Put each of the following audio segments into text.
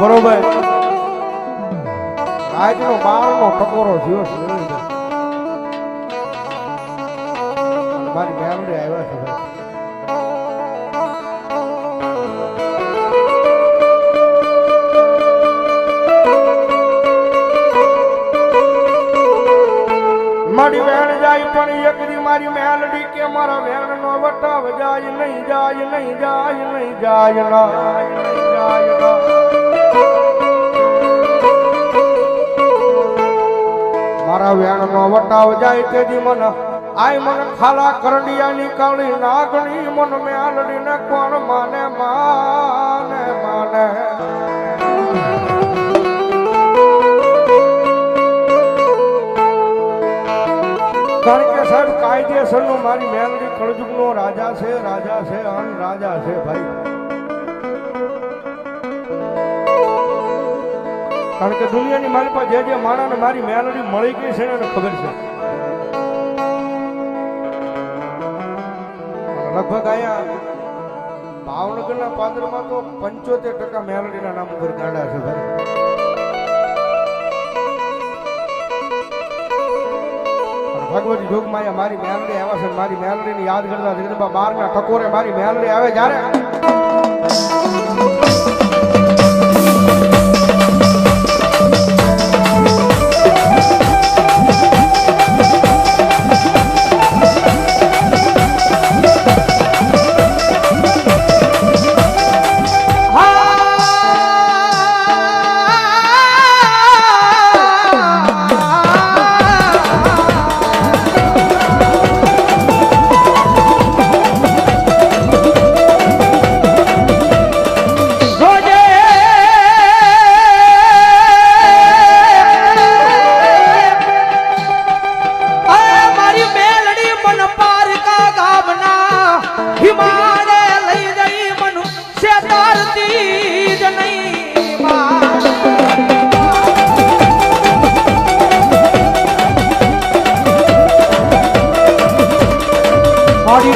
બરોબર આજનો બારનો ટકોરો થયો છે. મારી મેમરી આવ્યા છે ભાઈ મારી વેણ જાય, પણ એક દી મારી મેલડી કે મારા વેણ નો વટાવ જાય નહીં જાય નહીં જાય નહીં જાય ના જાય ના. મારા વેણ નો વટાવ જાય તેજી મને, આય મન ખાલા કરડિયા નીકાળી નાગણી, મન મેલડી ને કોણ માને માને માને. કારણ કે સાહેબ, કાયદેસરનો મારી મેલડી કળજુગનો રાજા છે રાજા છે, અન રાજા છે, ભાઈ. કારણ કે દુનિયાની મારી પાસે જે જે માણસને મારી મેલડી મળી ગઈ છે એને ખબર છે. લગભગ અહીંયા ભાવનગરના પાદરમાં તો પંચોતેર ટકા મેલડીના નામ ઉપર ગાડા છે ભાઈ. ભગવત ભગવતી જોગમાં મારી મેલડી આવે છે મારી મેલડીને યાદ કરતા જગદંબા બારના ટકોરે મારી મેલડી આવે જ્યારે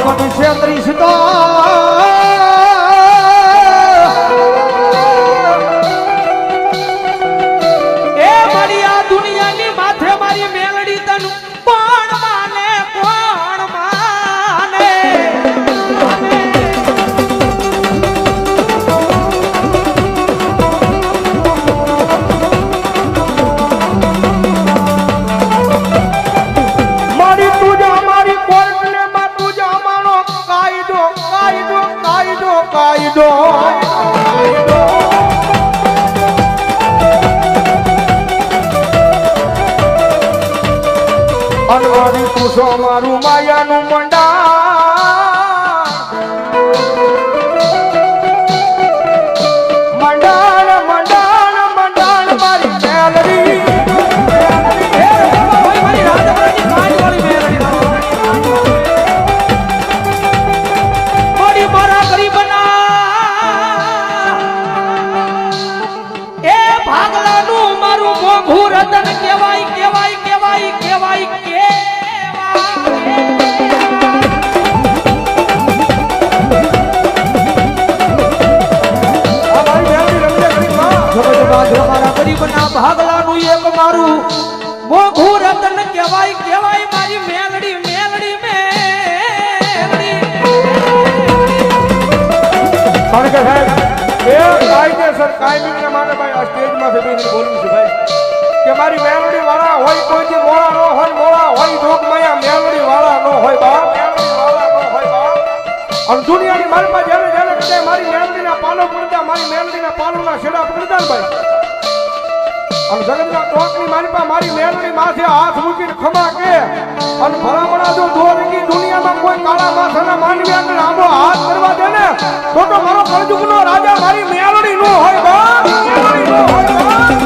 મારી તુસો મારું માયાનું મંડા ગરીબના ભાગલાનું એક મારું મોંઘું રતન કહેવાય કહેવાય મારી મેલડી મેલડી મેલડી. સાહેબ એ કાયદેસર કાયમી મારે ભાઈ આ સ્ટેજમાં બોલવું છે ભાઈ. કે મારી મેલડી વાળા હોય કોઈથી મોળા નો હોય, મોળા હોય જોગમાયા મેલડી વાળા નો હોય બા મેલડી વાળા નો હોય બા અને દુનિયાની જેને જેને મારી મેલડીના પાલો પડતા, મારી મેલડીના પાલોના છેડા પકડતા ભાઈ. અને જગતના ટોકની મારી પાસે મારી મેળની માથે હાથ મૂકીને ખમા કે. અને ભલામણા જો દોરગી દુનિયામાં કોઈ કાળા માથાના માનવી આગળ આંબો હાથ કરવા દે ને, તો તો મારો કળજુગનો રાજા મારી મેલડી નો હોય બા. મેલડી નો હોય બા.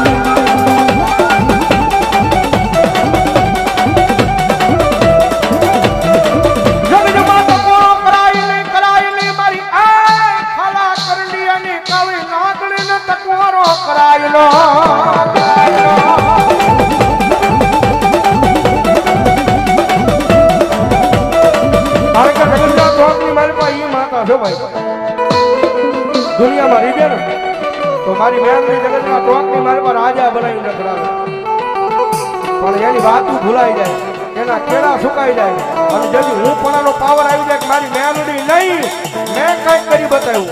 ટોકની છે ભાઈ. દુનિયામાં રીબે ને, તો મારી મેલડી જગતના ચોકની મારી રાજા બનાવી રખડાવે પણ એની વાતું ભૂલાઈ જાય, એના કેળા સુકાઈ જાય. અને જેથી હું પણ પાવર આવી જાય કે મારી મેલડી નહીં, મેં કંઈક કરી બતાવ્યું?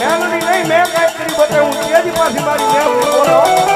મેલડી નહીં, મેં કંઈક કરી બતાવ્યું. તેજી પાછી મારી મેલડી બોલો.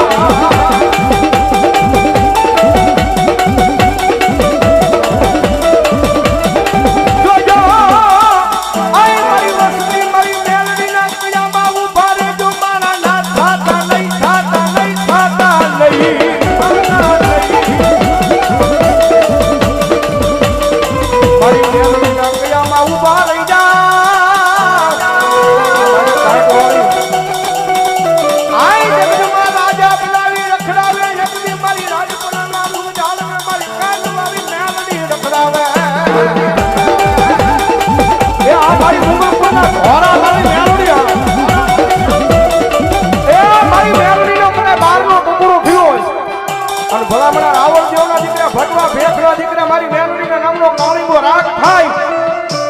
ભલામણા રાવણ દેવના દીકરા ભટવા ભેખના દીકરા મારી મેલડીના નામનો કાળીંગો રાગ થાય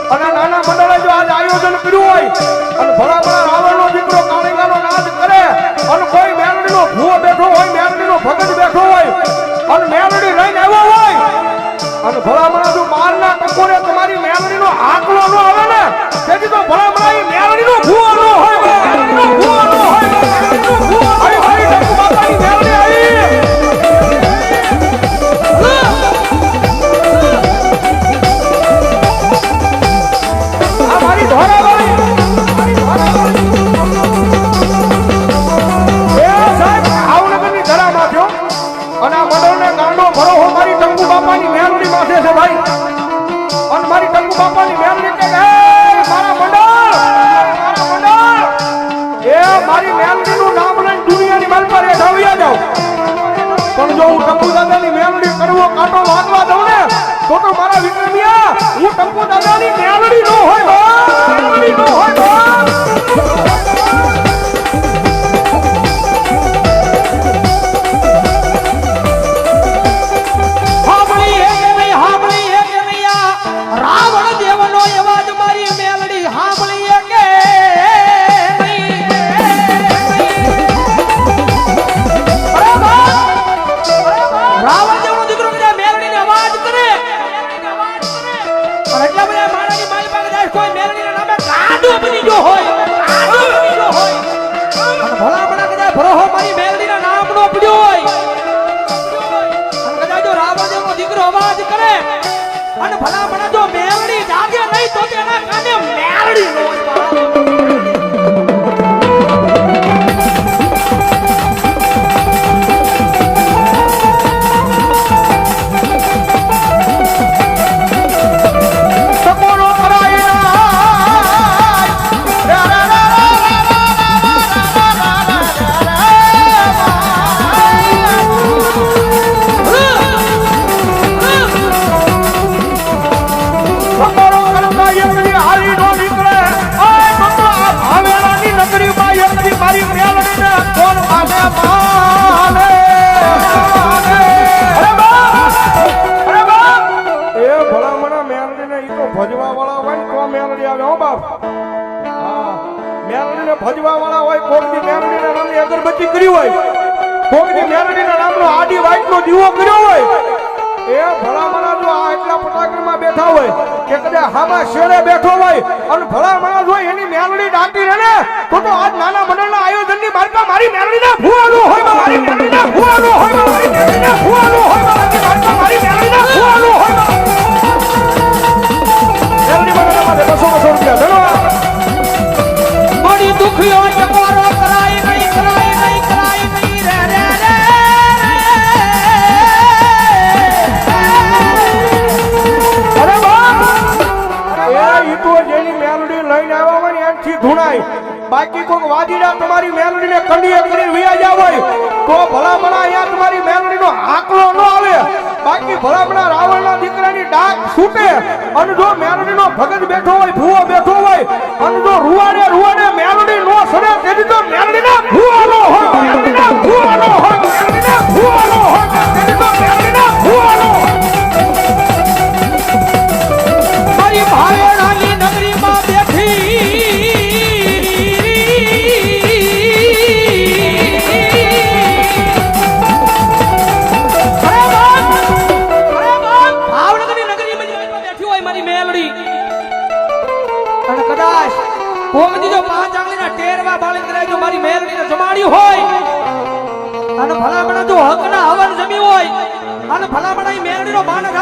અને નાના મંડળે જો આજ આયોજન કર્યું હોય અને ભલામણા રાવણનો દીકરો કાળીંગાનો નાદ કરે અને કોઈ મેલડીનો ભૂવો હું ટંકુ દાદાની મેલડી કરવો, કાંટો વાગવા દઉં ને, તો તો મારા વિક્રમિયા, હું ટંકુ દાદાની મેલડી નો હોય ભજવા વાળા હોય કોકની ના નામની અગરબત્તી કરી હોય કોકની ના નામનો આડી વાઈટનો દીવો કર્યો હોય, એ ભલામણા જો આ એટલા પટાકરમાં બેઠા હોય કે કદાચ હામાં શેરે બેઠો હોય અને ભલામણા જો એની મેલડી ડાકી રહે ને, તો તો આજ બાકી કોઈક વાદીડા તમારી મેલડીને કંડીએ કરી વિયા જાવ હોય, તો ભલામણા અહીંયા તમારી મેલડીનો આંકડો ન આવે. બાકી ભલામણા રાવણના દીકરાની ડાક છૂટે. અને જો મેલડીનો ભગત બેઠો હોય, ભૂવો બેઠો હોય, અને જો રૂવાડે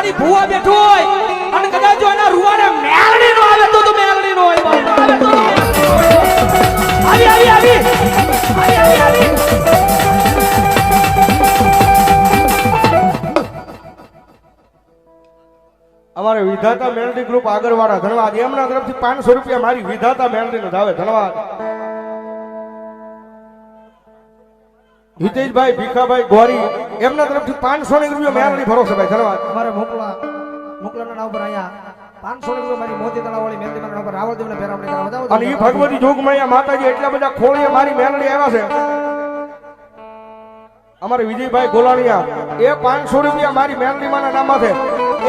મેલડીનો ભૂવા બેઠો હોય અને કદાચ જો એના રૂવાને મેલડીનો મેલડીનો હોય બાપુ. આવે તો તો મેલડીનો હોય. આવી આવી આવી આવી આવી આવી અમારે વિધાતા મેલડી ગ્રુપ આગળ વાળા ધન્યવાદ એમના તરફથી પાંચસો રૂપિયા મારી વિધાતા મેલડી નો ધાવે ધન્યવાદ હિતેશભાઈ ભીખાભાઈ ગોરી એમના તરફથી પાંચસો ની રૂપિયા મેલડી ભરોસે ભાઈ ધન્યવાદ. અમારે મોકલા મોકલાના નામ પર અહીંયા પાંચસો રૂપિયા મારી મોતી તળાવ વાળી મેલડી મારા નામ પર રાવળદેવને ફેરવણી કરવા વધાવો અને એ ભગવતી જોગમૈયા માતાજી એટલા બધા ખોળીએ મારી મેલડી આવ્યા છે. અમારે વિજયભાઈ ગોલાણીયા એ પાંચસો રૂપિયા મારી મેલડી માના નામમાં છે.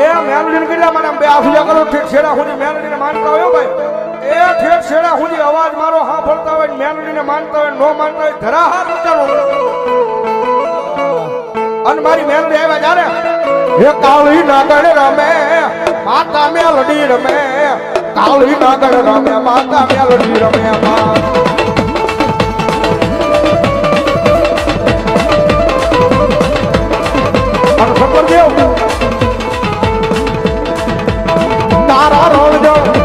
એ મેલડી કેટલા મને બે આફિયા કરો ઠેક છેડા સુધી મેલડીને માનતા હોય ભાઈ. એ ઠેર છેડા સુધી અવાજ મારો હા ભળતા હોય મેલડીને માનતા હોય નો માનતા હોય, ધરા હા વિચારો અને મારી મેલડી આવ્યા જાણે? હે કાળી નાગણ રમે, માતા મેલડી રમે, કાળી નાગણ રમે, માતા મેલડી રમે મા તારા રોડ જાઓ